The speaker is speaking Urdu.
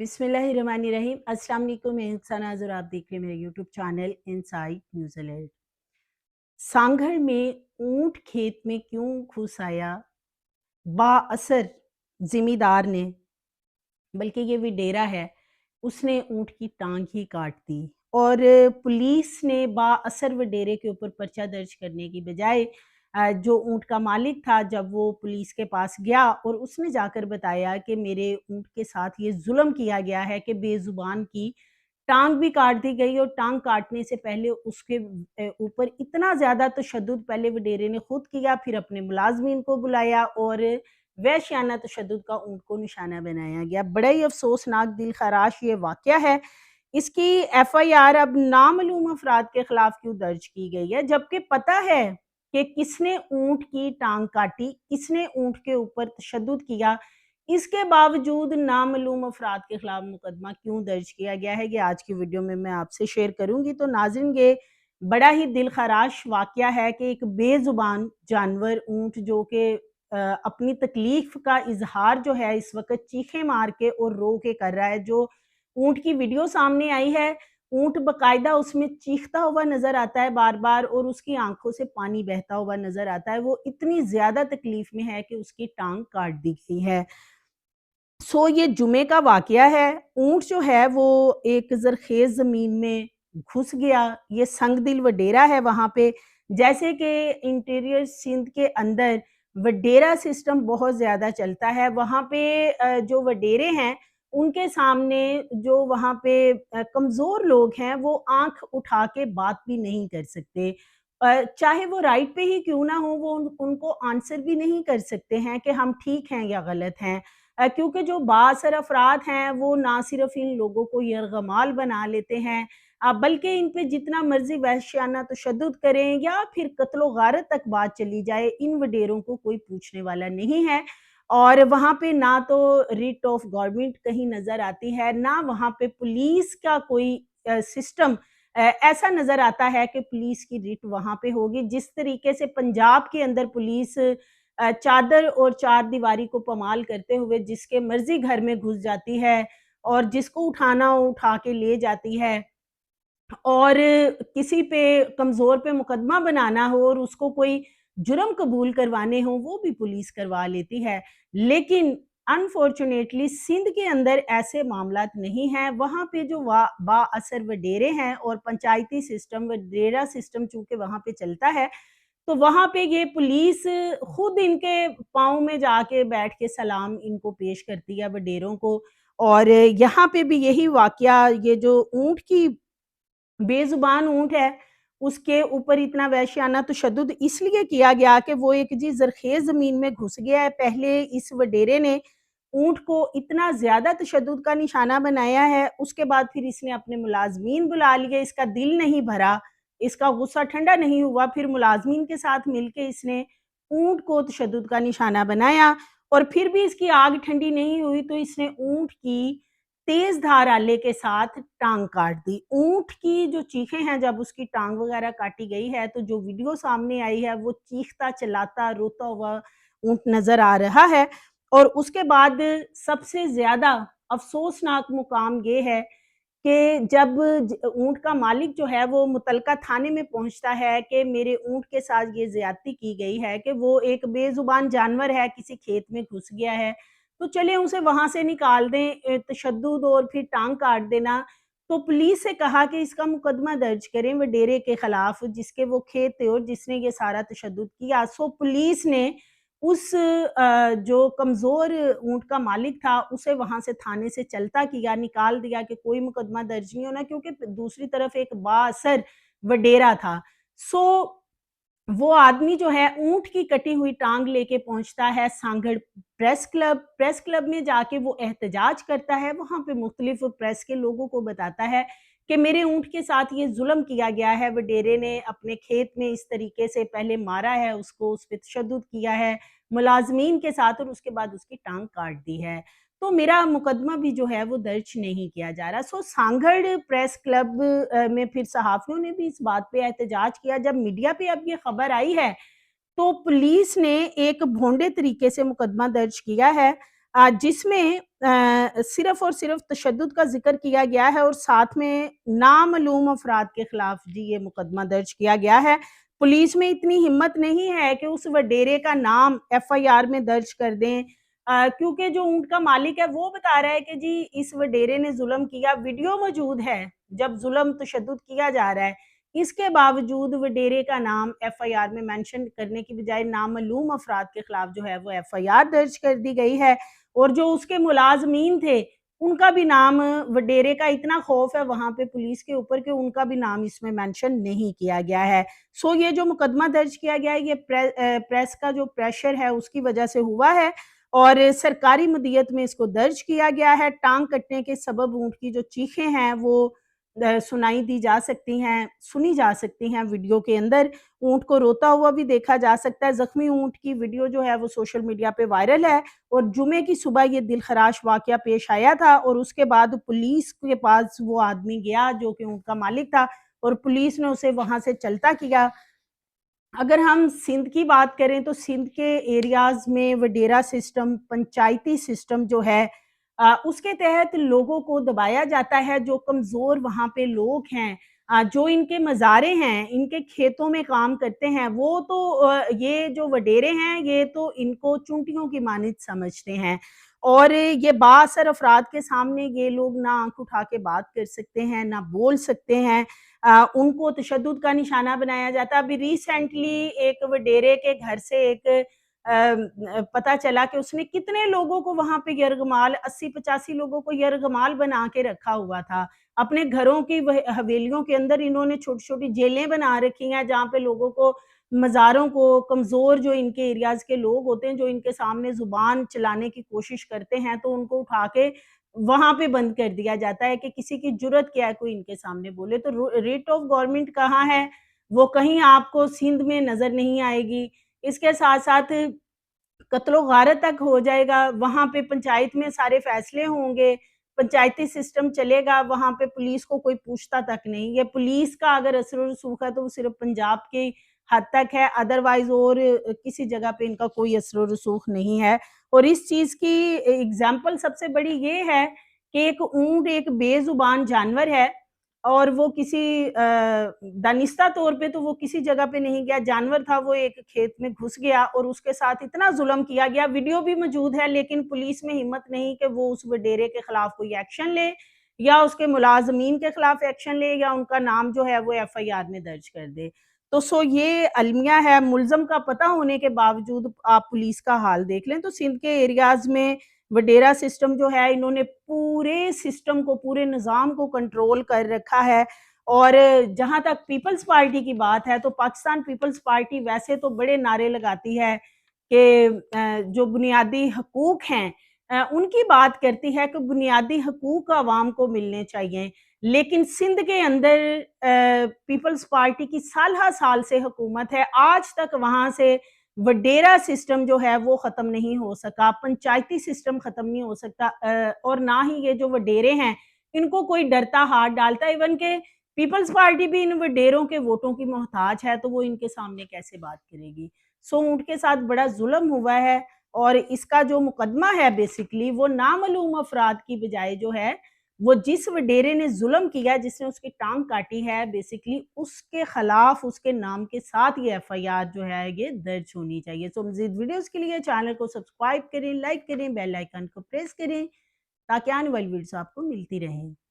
بسم اللہ الرحمن الرحیم۔ السلام علیکم، میں انسان اور آپ دیکھ رہے ہیں میرے YouTube channel insight news alert Sanghar میں اونٹ کھیت میں کیوں گھس آیا با اثر ذمہ دار نے، بلکہ یہ بھی ڈیرا ہے، اس نے اونٹ کی ٹانگ ہی کاٹ دی۔ اور پولیس نے با اثر و ڈیرے کے اوپر پرچہ درج کرنے کی بجائے جو اونٹ کا مالک تھا جب وہ پولیس کے پاس گیا اور اس نے جا کر بتایا کہ میرے اونٹ کے ساتھ یہ ظلم کیا گیا ہے کہ بے زبان کی ٹانگ بھی کاٹ دی گئی اور ٹانگ کاٹنے سے پہلے اس کے اوپر اتنا زیادہ تشدد، پہلے وڈیرے نے خود کیا، پھر اپنے ملازمین کو بلایا اور ویشیانہ تشدد کا اونٹ کو نشانہ بنایا گیا۔ بڑا ہی افسوسناک دل خراش یہ واقعہ ہے۔ اس کی ایف آئی آر اب نامعلوم افراد کے خلاف کیوں درج کی گئی ہے؟ جبکہ پتہ ہے کہ کس نے اونٹ کی ٹانگ کاٹی، کس نے اونٹ کے اوپر تشدد کیا، اس کے باوجود نامعلوم افراد کے خلاف مقدمہ کیوں درج کیا گیا ہے یہ آج کی ویڈیو میں میں آپ سے شیئر کروں گی۔ تو ناظرین، یہ بڑا ہی دل خراش واقعہ ہے کہ ایک بے زبان جانور اونٹ جو کہ اپنی تکلیف کا اظہار جو ہے، اس وقت چیخیں مار کے اور رو کے کر رہا ہے، جو اونٹ کی ویڈیو سامنے آئی ہے۔ اونٹ باقاعدہ اس میں چیختا ہوا نظر آتا ہے بار بار اور اس کی آنکھوں سے پانی بہتا ہوا نظر آتا ہے۔ وہ اتنی زیادہ تکلیف میں ہے کہ اس کی ٹانگ کاٹ دی گئی ہے۔ سو یہ جمعے کا واقعہ ہے۔ اونٹ جو ہے وہ ایک زرخیز زمین میں گھس گیا۔ یہ سنگ دل وڈیرا ہے وہاں پہ۔ جیسے کہ انٹیریئر سندھ کے اندر وڈیرا سسٹم بہت زیادہ چلتا ہے۔ وہاں پہ جو وڈیرے ہیں ان کے سامنے جو وہاں پہ کمزور لوگ ہیں، وہ آنکھ اٹھا کے بات بھی نہیں کر سکتے۔ چاہے وہ رائٹ پہ ہی کیوں نہ ہو، وہ ان کو آنسر بھی نہیں کر سکتے ہیں کہ ہم ٹھیک ہیں یا غلط ہیں۔ کیونکہ جو باثر افراد ہیں، وہ نہ صرف ان لوگوں کو یرغمال بنا لیتے ہیں۔ بلکہ ان پہ جتنا مرضی وحشیانہ تشدد کریں یا پھر قتل و غارت تک بات چلی جائے، ان وڈیروں کو کوئی پوچھنے والا نہیں ہے۔ اور وہاں پہ نہ تو ریٹ آف گورنمنٹ کہیں نظر آتی ہے، نہ وہاں پہ پولیس کا کوئی سسٹم ایسا نظر آتا ہے کہ پولیس کی ریٹ وہاں پہ ہوگی۔ جس طریقے سے پنجاب کے اندر پولیس چادر اور چار دیواری کو پمال کرتے ہوئے جس کے مرضی گھر میں گھس جاتی ہے اور جس کو اٹھانا، اٹھا کے لے جاتی ہے اور کسی پہ کمزور پہ مقدمہ بنانا ہو اور اس کو کوئی جرم قبول کروانے ہوں، وہ بھی پولیس کروا لیتی ہے۔ لیکن انفارچونیٹلی سندھ کے اندر ایسے معاملات نہیں ہیں۔ وہاں پہ جو با اثر وڈیرے ہیں اور پنچایتی سسٹم، وڈیرہ سسٹم چونکہ وہاں پہ چلتا ہے، تو وہاں پہ یہ پولیس خود ان کے پاؤں میں جا کے بیٹھ کے سلام ان کو پیش کرتی ہے وڈیروں کو۔ اور یہاں پہ بھی یہی واقعہ، یہ جو اونٹ کی بے زبان اونٹ ہے اس کے اوپر اتنا ویشیانہ تشدد اس لیے کیا گیا کہ وہ ایک جی زرخیز زمین میں گھس گیا ہے۔ پہلے اس وڈیرے نے اونٹ کو اتنا زیادہ تشدد کا نشانہ بنایا ہے، اس کے بعد پھر اس نے اپنے ملازمین بلا لیے، اس کا دل نہیں بھرا، اس کا غصہ ٹھنڈا نہیں ہوا۔ پھر ملازمین کے ساتھ مل کے اس نے اونٹ کو تشدد کا نشانہ بنایا اور پھر بھی اس کی آگ ٹھنڈی نہیں ہوئی تو اس نے اونٹ کی تیز دھار آلے کے ساتھ ٹانگ کاٹ دی۔ اونٹ کی جو چیخیں ہیں، جب اس کی ٹانگ وغیرہ کاٹی گئی ہے، تو جو ویڈیو سامنے آئی ہے، وہ چیختا، چلاتا، روتا ہوا اونٹ نظر آ رہا ہے۔ اور اس کے بعد سب سے زیادہ افسوسناک مقام یہ ہے کہ جب اونٹ کا مالک جو ہے، وہ متعلقہ تھانے میں پہنچتا ہے کہ میرے اونٹ کے ساتھ یہ زیادتی کی گئی ہے کہ وہ ایک بے زبان جانور ہے، کسی کھیت میں گھس گیا ہے۔ تو چلے اسے وہاں سے نکال دیں تشدد اور پھر ٹانگ کاٹ دینا۔ تو پولیس سے کہا کہ اس کا مقدمہ درج کریں وہ ڈیرے کے خلاف، جس کے وہ کھیت تھے اور جس نے یہ سارا تشدد کیا۔ سو پولیس نے اس جو کمزور اونٹ کا مالک تھا، اسے وہاں سے تھانے سے چلتا کیا، نکال دیا کہ کوئی مقدمہ درج نہیں ہونا، کیونکہ دوسری طرف ایک با اثر وڈیرا تھا۔ سو وہ آدمی جو ہے اونٹ کی کٹی ہوئی ٹانگ لے کے پہنچتا ہے، Sanghar press club press club میں جا کے وہ احتجاج کرتا ہے، وہاں پہ مختلف پریس کے لوگوں کو بتاتا ہے کہ میرے اونٹ کے ساتھ یہ ظلم کیا گیا ہے، وہ ڈیرے نے اپنے کھیت میں اس طریقے سے پہلے مارا ہے، اس کو اس پہ تشدد کیا ہے، ملازمین کے ساتھ اور اس کے بعد اس کی ٹانگ کاٹ دی ہے۔ تو میرا مقدمہ بھی جو ہے وہ درج نہیں کیا جا رہا۔ سو سانگھڑ پریس کلب میں پھر صحافیوں نے بھی اس بات پہ احتجاج کیا۔ جب میڈیا پہ اب یہ خبر آئی ہے تو پولیس نے ایک بھونڈے طریقے سے مقدمہ درج کیا ہے جس میں صرف اور صرف تشدد کا ذکر کیا گیا ہے اور ساتھ میں نامعلوم افراد کے خلاف جی یہ مقدمہ درج کیا گیا ہے۔ پولیس میں اتنی ہمت نہیں ہے کہ اس وڈیرے کا نام ایف آئی آر میں درج کر دیں۔ کیونکہ جو اونٹ کا مالک ہے، وہ بتا رہا ہے کہ جی اس وڈیرے نے ظلم کیا۔ ویڈیو موجود ہے، جب ظلم تشدد کیا جا رہا ہے۔ اس کے باوجود وڈیرے کا نام ایف آئی آر میں مینشن کرنے کی بجائے نامعلوم افراد کے خلاف جو ہے، وہ ایف آئی آر درج کر دی گئی ہے۔ اور جو اس کے ملازمین تھے، ان کا بھی نام، وڈیرے کا اتنا خوف ہے وہاں پہ پولیس کے اوپر کہ ان کا بھی نام اس میں مینشن نہیں کیا گیا ہے۔ سو یہ جو مقدمہ درج کیا گیا ہے، یہ پریس کا جو پریشر ہے، اس کی وجہ سے ہوا ہے۔ اور سرکاری مدیت میں اس کو درج کیا گیا ہے۔ ٹانگ کٹنے کے سبب اونٹ کی جو چیخیں ہیں وہ سنائی دی جا سکتی ہیں، سنی جا سکتی ہیں ویڈیو کے اندر۔ اونٹ کو روتا ہوا بھی دیکھا جا سکتا ہے۔ زخمی اونٹ کی ویڈیو جو ہے وہ سوشل میڈیا پہ وائرل ہے اور جمعے کی صبح یہ دل خراش واقعہ پیش آیا تھا اور اس کے بعد پولیس کے پاس وہ آدمی گیا جو کہ اونٹ کا مالک تھا اور پولیس نے اسے وہاں سے چلتا کیا۔ اگر ہم سندھ کی بات کریں تو سندھ کے ایریاز میں وڈیرا سسٹم پنچایتی سسٹم جو ہے اس کے تحت لوگوں کو دبایا جاتا ہے، جو کمزور وہاں پہ لوگ ہیں جو ان کے مزارے ہیں، ان کے کھیتوں میں کام کرتے ہیں، وہ تو یہ جو وڈیرے ہیں، یہ تو ان کو چونٹیوں کی مانت سمجھتے ہیں۔ اور یہ باثر افراد کے سامنے یہ لوگ نہ آنکھ اٹھا کے بات کر سکتے ہیں، نہ بول سکتے ہیں۔ ان کو تشدد کا نشانہ بنایا جاتا۔ ابھی ریسنٹلی ایک وڈیرے کے گھر سے ایک پتا چلا کہ اس نے کتنے لوگوں کو وہاں پہ یرغمال، اسی پچاسی لوگوں کو یرغمال بنا کے رکھا ہوا تھا۔ اپنے گھروں کی حویلیوں کے اندر انہوں نے چھوٹی چھوٹی جیلیں بنا رکھی ہیں جہاں پہ لوگوں کو مزاروں کو، کمزور جو ان کے ایریاز کے لوگ ہوتے ہیں، جو ان کے سامنے زبان چلانے کی کوشش کرتے ہیں، تو ان کو اٹھا کے وہاں پہ بند کر دیا جاتا ہے کہ کسی کی جرت کیا ہے، کوئی ان کے سامنے بولے۔ تو ریٹ آف گورنمنٹ کہاں ہے؟ وہ کہیں آپ کو سندھ میں نظر نہیں آئے گی۔ اس کے ساتھ ساتھ قتل و غارت تک ہو جائے گا۔ وہاں پہ پنچایت میں سارے فیصلے ہوں گے۔ پنچایتی سسٹم چلے گا۔ وہاں پہ پولیس کو کوئی پوچھتا تک نہیں۔ یہ پولیس کا اگر اثر و رسوخ ہے تو وہ صرف پنجاب کے حد تک ہے ادروائز اور کسی جگہ پہ ان کا کوئی اثر و رسوخ نہیں ہے۔ اور اس چیز کی اگزامپل سب سے بڑی یہ ہے کہ ایک اونٹ، ایک بے زبان جانور ہے اور وہ کسی دانستہ طور پہ تو وہ کسی جگہ پہ نہیں گیا۔ جانور تھا، وہ ایک کھیت میں گھس گیا اور اس کے ساتھ اتنا ظلم کیا گیا۔ ویڈیو بھی موجود ہے، لیکن پولیس میں ہمت نہیں کہ وہ اس وڈیرے کے خلاف کوئی ایکشن لے یا اس کے ملازمین کے خلاف ایکشن لے یا ان کا نام جو ہے وہ ایف آئی آر میں درج کر دے۔ تو سو یہ المیہ ہے، ملزم کا پتہ ہونے کے باوجود آپ پولیس کا حال دیکھ لیں تو سندھ کے ایریاز میں وڈیرا سسٹم جو ہے، انہوں نے پورے سسٹم کو، پورے نظام کو کنٹرول کر رکھا ہے۔ اور جہاں تک پیپلز پارٹی کی بات ہے تو پاکستان پیپلز پارٹی ویسے تو بڑے نعرے لگاتی ہے کہ جو بنیادی حقوق ہیں ان کی بات کرتی ہے کہ بنیادی حقوق عوام کو ملنے چاہیے۔ لیکن سندھ کے اندر پیپلز پارٹی کی سالہ سال سے حکومت ہے، آج تک وہاں سے وڈیرا سسٹم جو ہے وہ ختم نہیں ہو سکا، پنچایتی سسٹم ختم نہیں ہو سکتا اور نہ ہی یہ جو وڈیرے ہیں، ان کو کوئی ڈرتا ہاتھ ڈالتا، ایون کہ پیپلز پارٹی بھی ان وڈیروں کے ووٹوں کی محتاج ہے، تو وہ ان کے سامنے کیسے بات کرے گی؟ سو اونٹ کے ساتھ بڑا ظلم ہوا ہے، اور اس کا جو مقدمہ ہے بیسکلی وہ نامعلوم افراد کی بجائے جو ہے وہ جس وڈیرے نے ظلم کیا، جس نے اس کی ٹانگ کاٹی ہے بیسکلی اس کے خلاف اس کے نام کے ساتھ یہ ایف آئی آر جو ہے، یہ درج ہونی چاہیے۔ سو مزید ویڈیوز کے لیے چینل کو سبسکرائب کریں لائک کریں بیل آئیکن کو پریس کریں تاکہ آنے والی ویڈیوز آپ کو ملتی رہیں۔